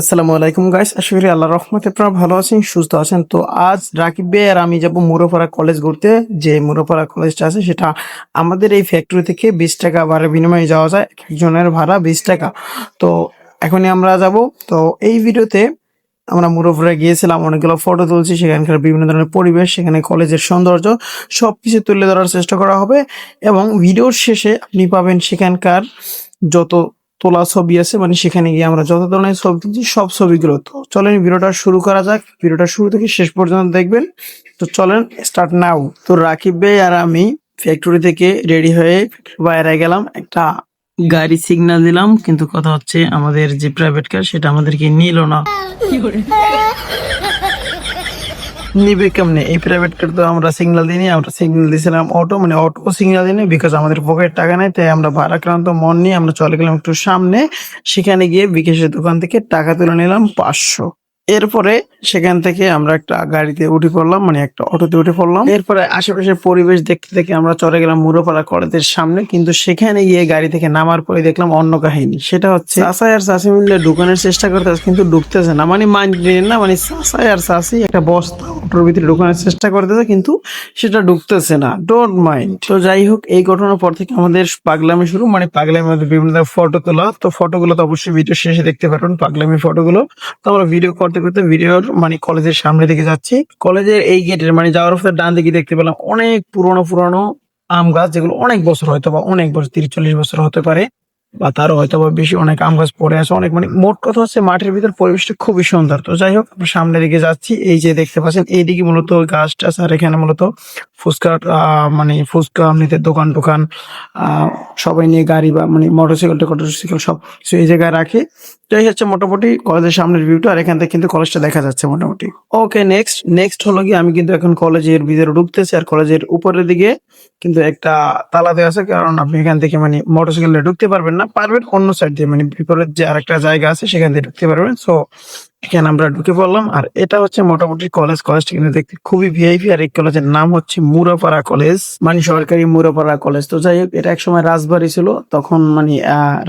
আসসালামু আলাইকুম গাইস আশা আল্লাহ রহমতে আপনারা ভালো আছেন, সুস্থ আছেন। তো আজ রাকিব ভাই আর আমি যাব মুরোপাড়া কলেজ ঘুরতে। যে মুরোপাড়া কলেজটা আছে, সেটা আমাদের এই ফ্যাক্টরি থেকে বিশ টাকা ভাড়া বিনিময়ে যাওয়া যায় একজনের ভাড়া বিশ টাকা। তো এখনই আমরা যাব। তো এই ভিডিওতে আমরা মুরোপাড়া গিয়েছিলাম, অনেকগুলো ফটো তুলছি, সেখানকার বিভিন্ন ধরনের পরিবেশ, সেখানে কলেজের সৌন্দর্য সব কিছু তুলে ধরার চেষ্টা করা হবে। এবং ভিডিওর শেষে আপনি পাবেন সেখানকার যত তোলা ছবি আছে মানে সেখানে গিয়ে আমরা যত ধরনের ছবি তুলছি, সব ছবিগুলো। তো চলেন ভিডিওটা শুরু করা যাক। ভিডিওটা শুরু থেকে শেষ পর্যন্ত দেখবেন। তো চলেন স্টার্ট নাও তো রাকিব ভাই আর আমি ফ্যাক্টরি থেকে রেডি হয়ে বাইরে গেলাম। একটা গাড়ি সিগন্যাল দিলাম, কিন্তু কথা হচ্ছে আমাদের যে প্রাইভেট কার সেটা আমাদেরকে নিল না। নিবে কেমনে? এই প্রাইভেট কার তো আমরা সিগন্যাল দিইনি, আমরা সিগন্যাল দিয়েছিলাম অটো মানে অটো সিগন্যাল দিইনি বিকজ আমাদের পকেট টাকা নেই, তাই আমরা ভাড়াক্রান্ত মন নিয়ে আমরা চলে গেলাম একটু সামনে, সেখানে গিয়ে বিকাশের দোকান থেকে টাকা তুলে নিলাম পাঁচশো। এরপরে সেখান থেকে আমরা একটা গাড়িতে উঠে পড়লাম মানে একটা অটোতে উঠে পড়লাম। এরপরে আশেপাশের পরিবেশ দেখতে দেখে আমরা চলে গেলাম মুরোপাড়া কলেজের সামনে, কিন্তু সেখানে গিয়ে গাড়ি থেকে নামার পরে দেখলাম অন্য কাহিনী। সেটা হচ্ছে চাষাই আর চাষি মিলে ঢুকানোর চেষ্টা করতেছে, কিন্তু ঢুকতেছে না। মানে মাইন্ড না মানে চাষাই আর চাষি একটা বস্তা অটোর ভিতরে ঢুকানোর চেষ্টা করতেছে, কিন্তু সেটা ঢুকতেছে না। ডোন্ট মাইন্ড তো যাই হোক, এই ঘটনার পর থেকে আমাদের পাগলামি শুরু মানে পাগলামি মধ্যে বিভিন্ন ফটো তোলা। তো ফটোগুলো তো অবশ্যই ভিডিও শেষে দেখতে পারবেন পাগলামি ফটোগুলো তো আমরা ভিডিও করতে করতে ভিডিওর মানে কলেজের সামনে দিকে যাচ্ছি। কলেজের এই গেটের মানে যাওয়ার পথে ডান দিকে দেখতে পেলাম অনেক পুরনো পুরনো আম গাছ, যেগুলো অনেক বছর হয়তো বা, অনেক বছর, তিরিশ চল্লিশ বছর হতে পারে, বা তারও হয়তো বা বেশি অনেক আম গাছ পড়ে আছে, অনেক মানে মোট কথা হচ্ছে মাঠের ভিতর পরিবেশটা খুবই সুন্দর। তো যাই হোক, আমরা সামনের দিকে যাচ্ছি, এই যে দেখতে পাচ্ছেন, এইদিকে মূলত গাছ টাছ, আর এখানে মূলত ফুচকা মানে ফুচকা, এমনিতে দোকান টোকান সবাই নিয়ে গাড়ি বা মানে মোটরসাইকেল টোটরসাইকেল সব কিছু এই জায়গায় রাখে। এই হচ্ছে মোটামুটি কলেজের সামনের ভিউটা আর এখান থেকে কিন্তু কলেজটা দেখা যাচ্ছে মোটামুটি। ওকে নেক্সট নেক্সট হলো গিয়ে আমি কিন্তু এখন কলেজের ভিতরে ঢুকতেছি, আর কলেজের উপরের দিকে কিন্তু একটা তালা দেওয়া আছে, কারণ আপনি এখান থেকে মানে মোটরসাইকেল ঢুকতে পারবেন না, পারবেন অন্য সাইড দিয়ে মানে বিপরীত যে আরেকটা জায়গা আছে, সেখান দিয়ে ঢুকতে পারবেন। সো এখানে আমরা ঢুকে পড়লাম। আর এটা হচ্ছে মোটামুটি কলেজ কলেজটা কিন্তু দেখতে খুবই ভিআইপি আর এই কলেজের নাম হচ্ছে মুরাপাড়া কলেজ মানে সরকারি মুরাপাড়া কলেজ তো যাই হোক, এটা একসময় রাজবাড়ি ছিল। তখন মানে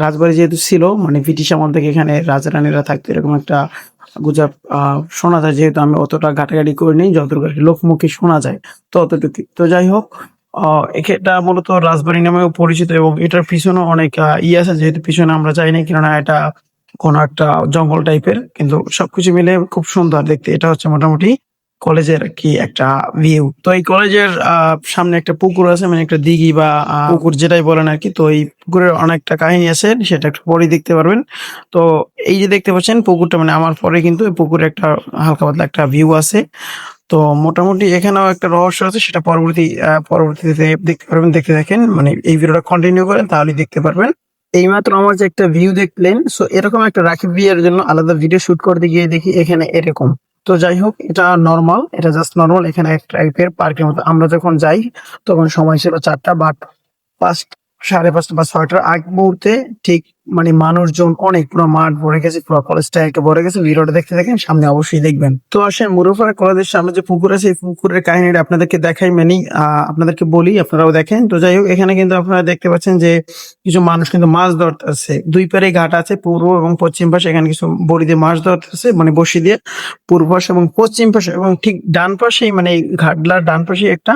রাজবাড়ি যেহেতু ছিল মানে ব্রিটিশ আমল থেকে এখানে রাজারানীরা থাকতো, এরকম একটা গুজব শোনা যায়। যেহেতু আমি অতটা ঘাটাঘাটি করিনি যতটুকু লোকমুখে শোনা যায় তো অতটুকু তো যাই হোক এটা মূলত রাজবাড়ি নামেও পরিচিত এবং এটার পিছনে অনেক ই আছে। যেহেতু পিছনে আমরা যাই না কেননা এটা কোনো একটা জঙ্গল টাইপের কিন্তু সবকিছু মিলে খুব সুন্দর দেখতে। এটা হচ্ছে মোটামুটি কলেজের কি একটা ভিউ তো এই কলেজের সামনে একটা পুকুর আছে মানে একটা দিঘি বা পুকুর যেটাই বলেন আর কি, তো এই পুকুরের অনেকটা কাহিনী আছে, সেটা একটু পরে দেখতে পারবেন। তো এই যে দেখতে পাচ্ছেন পুকুরটা মানে আমার পরে কিন্তু এই পুকুরে একটা হালকা পাতলা একটা ভিউ আছে। তো মোটামুটি এখানেও একটা রহস্য আছে, সেটা পরবর্তী পরবর্তীতে দেখতে পারবেন, দেখতে দেখেন। মানে এই ভিডিওটা কন্টিনিউ করেন তাহলে দেখতে পারবেন। এইমাত্র আমার যে একটা ভিউ দেখলেন সো এরকম একটা রাখি বিয়ের জন্য আলাদা ভিডিও শুট করতে গিয়ে দেখি এখানে এরকম। তো যাই হোক, এটা নর্মাল এটা জাস্ট নর্মাল এখানে এক টাইপের পার্কের মতো। আমরা যখন যাই, তখন সময় ছিল চারটা বাট পাঁচ সাড়ে পাঁচটা বা ছয়টার আগ মুহূর্তে ঠিক মানে মানুষজন অনেক পুরো মাঠ ভরে গেছে, পুরো কলেজটা একটা ভরে গেছে। ভিডিওটা দেখতে দেখেন সামনে অবশ্যই দেখবেন। তো আসেন, মুরুফারা কলেজের সামনে যে পুকুর আছে, এই পুকুরের কাহিনীটা আপনাদেরকে দেখাই মানে আপনাদেরকে বলি, আপনারাও দেখেন। তো যাই হোক, এখানে কিন্তু আপনারা দেখতে পাচ্ছেন যে কিছু মানুষ কিন্তু মাছ ধরতেছে। দুই পারে ঘাট আছে, পূর্ব এবং পশ্চিম পাশে, এখানে কিছু বড়ি দিয়ে মাছ ধরতেছে মানে বসি দিয়ে। পূর্ব পাশে এবং পশ্চিম পাশে এবং ঠিক ডান পাশেই মানে ঘাটলার ডান পাশে একটা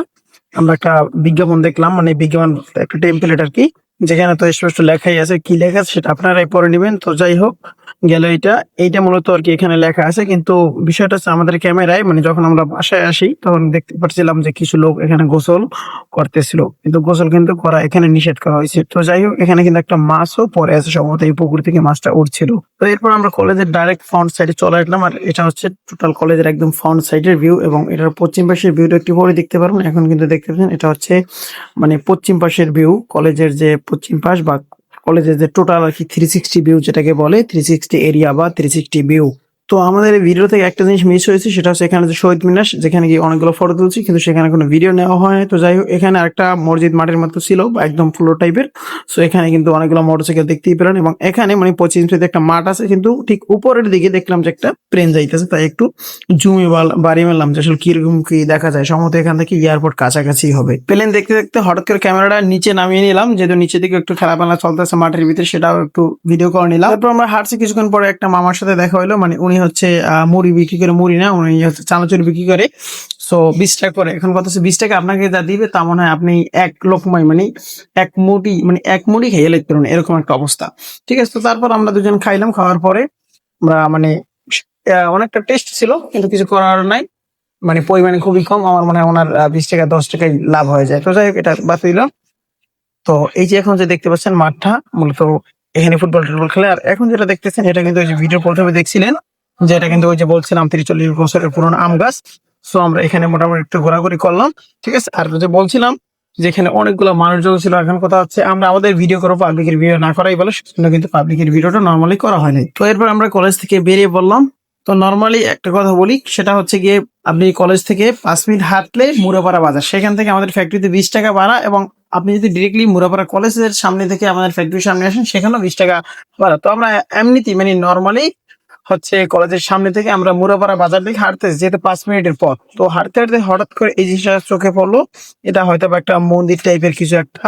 আমরা একটা বিজ্ঞাপন দেখলাম মানে বিজ্ঞাপন একটা টেম্পলেট আর কি, যেখানে তো স্পষ্ট লেখাই আছে। কি লেখা সেটা আপনারাই পরে নেবেন। তো যাই হোক গেল এটা এইটা মূলত আর কি এখানে লেখা আছে। কিন্তু বিষয়টা হচ্ছে আমাদের ক্যামেরায় মানে যখন আমরা বাসায় আসি, তখন দেখতে পাচ্ছিলাম যে কিছু লোক এখানে গোসল করতেছিল। কিন্তু গোসল কিন্তু করা এখানে নিষেধ করা হয়েছে। তো যাই হোক, এখানে কিন্তু একটা মাছও পরে আছে সম্ভবত এই পুকুর থেকে মাছটা উঠছিল। তো এরপর আমরা কলেজের ডাইরেক্ট ফ্রন্ট সাইডে চলে আসলাম। আর এটা হচ্ছে টোটাল কলেজের একদম ফ্রন্ট সাইডের ভিউ এবং এটার পশ্চিম পাশের ভিউটা একটু পরে দেখতে পারবেন। এখন কিন্তু দেখতে পাচ্ছেন, এটা হচ্ছে মানে পশ্চিম পাশের ভিউ কলেজের যে পশ্চিম পাশ বা কলেজের যে টোটাল আর কি থ্রি সিক্সটি ভিউ যেটাকে বলে থ্রি সিক্সটি এরিয়া বা থ্রি সিক্সটি ভিউ তো আমাদের ভিডিও থেকে একটা জিনিস মিস হয়েছে, সেটা হচ্ছে এখানে যে শহীদ মিনার, যেখানে গিয়ে অনেকগুলো ফটো তুলছি, কিন্তু সেখানে কোনো ভিডিও নেওয়া হয় তো যাই হোক, এখানে আরেকটা মসজিদ মাঠের মতো ছিল, একদম ফ্লোর টাইপের সো এখানে কিন্তু অনেকগুলো মোটরসাইকেল দেখতেই পেলেন এবং এখানে মানে পঁচিশ ইঞ্চিতে একটা মাঠ আছে, কিন্তু ঠিক উপরের দিকে দেখলাম যে একটা প্লেন যাইতেছে, তাই একটু জুমে বাড়ি মারলাম যে আসলে কীরকম কি দেখা যায়। সম্ভবত এখান থেকে এয়ারপোর্ট কাছাকাছি হবে। প্লেন দেখতে দেখতে হঠাৎ করে ক্যামেরাটা নিচে নামিয়ে নিলাম, যেহেতু নিচে দিকে একটু খেলাপালা চলতেছে মাঠের ভিতরে, সেটাও একটু ভিডিও করে নিলাম। তারপর আমরা হাঁটছি কিছুক্ষণ পরে একটা মামার সাথে দেখা হলো মানে উনি হচ্ছে আহ, মুড়ি বিক্রি করে মুড়ি না উনি হচ্ছে চানাচুর বিক্রি করে। সো বিশ টাকা করে। এখন কথা হচ্ছে বিশ টাকা আপনাকে যা দিবে তা মনে হয় আপনি এক লোকমাই মানে এক মুড়ি মানে এক মুড়ি খেয়ে লিখতে পারবেন এরকম একটা অবস্থা। ঠিক আছে তো তারপর আমরা দুজন খাইলাম খাওয়ার পরে আমরা মানে অনেকটা টেস্ট ছিল কিন্তু কিছু করার নাই। মানে পরিমাণে খুবই কম আমার মনে হয় ওনার বিশ টাকা দশ টাকায় লাভ হয়ে যায়। তো যাই হোক এটা বাদ দিলাম তো এই যে এখন যে দেখতে পাচ্ছেন মাঠটা মূলত এখানে ফুটবল টুটবল খেলে। আর এখন যেটা দেখতেছেন এটা কিন্তু ভিডিও প্রথমে দেখছিলেন যে এটা কিন্তু ওই যে বলছিলাম তিরিশ চল্লিশ বছরের পুরনো আম গাছ। সো আমরা এখানে মোটামুটি একটু ঘোরাঘুরি করলাম, ঠিক আছে? আর যে বলছিলাম যে এখানে অনেকগুলো মানুষজন ছিল, এখন কথা হচ্ছে আমরা আমাদের ভিডিও করব পাবলিকের ভিডিও না করাই বলে সেজন্য কিন্তু পাবলিকের ভিডিওটা নর্মালি করা হয়নি তো এরপর আমরা কলেজ থেকে বেরিয়ে বললাম তো নর্মালি একটা কথা বলি, সেটা হচ্ছে গিয়ে আপনি কলেজ থেকে পাঁচ মিনিট হাঁটলে মুড়াপাড়া বাজার, সেখান থেকে আমাদের ফ্যাক্টরিতে বিশ টাকা ভাড়া এবং আপনি যদি ডিরেক্টলি মুড়াপাড়া কলেজের সামনে থেকে আমাদের ফ্যাক্টরির সামনে আসেন, সেখানেও বিশ টাকা ভাড়া। তো আমরা এমনিতেই মানে নর্মালি হচ্ছে কলেজের সামনে থেকে আমরা মুরাপাড়া বাজার থেকে হাঁটতে যেহেতু পাঁচ মিনিটের পথ। তো হাঁটতে হাঁটতে হঠাৎ করে এই জিনিসটা চোখে পড়ল। এটা হয়তো একটা মন্দির টাইপের কিছু একটা।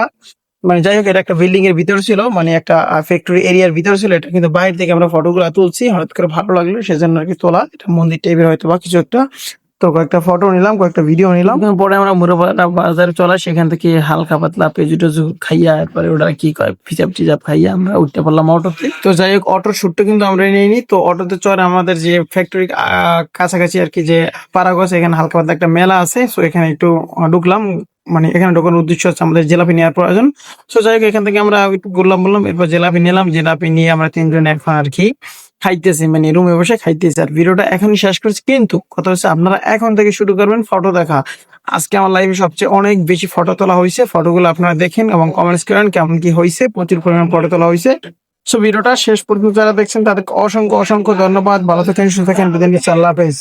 মানে যাই হোক, এটা একটা বিল্ডিং এর ভিতর ছিল মানে একটা ফ্যাক্টরি এরিয়ার ভিতর ছিল। এটা কিন্তু বাইরে থেকে আমরা ফটোগুলো তুলছি। হঠাৎ করে ভালো লাগল, সেজন্য আর কি তোলা। এটা মন্দির টাইপের হয়তো বা কিছু একটা। তো কয়েকটা ফটো নিলাম কয়েকটা ভিডিও নিলাম। পরে আমরা মুরবাদা বাজারে চলা সেখান থেকে হালকা পাতলা পেজু টেজু খাইয়া এরপরে ওটা কি কয় ফিচাপ টিচাপ খাইয়া আমরা উঠতে পারলাম অটোতে তো। যাই হোক অটোর শুটটা কিন্তু আমরা নিয়ে নিই তো অটোতে চড়ে আমাদের যে ফ্যাক্টরি কাছাকাছি আর কি যে পাড়াগছ এখানে হালকা পাতলা একটা মেলা আছে। সো এখানে একটু ঢুকলাম। মানে এখানে ঢোকানোর উদ্দেশ্য হচ্ছে আমাদের জিলাপি নেওয়ার প্রয়োজন। সো যাই হোক এখান থেকে আমরা একটু ঘুরলাম বললাম এরপর জিলাপি নিলাম। জিলাপি নিয়ে আমরা তিনজন এখন আর কি খাইতেছি মানে রুমে বসে খাইতেছি। আর ভিডিওটা এখনই শেষ করছি, কিন্তু কথা হচ্ছে আপনারা এখন থেকে শুরু করবেন ফটো দেখা। আজকে আমার লাইফে সবচেয়ে অনেক বেশি ফটো তোলা হয়েছে ফটোগুলো আপনারা দেখেন এবং কমেন্টস করেন কেমন কি হয়েছে, প্রচুর পরিমাণ ফটো তোলা হয়েছে। সো ভিডিওটা শেষ পর্যন্ত যারা দেখছেন, তাদেরকে অসংখ্য অসংখ্য ধন্যবাদ। ভালো থাকেন, সুস্থ থাকেন আল্লাহ হাফেজ।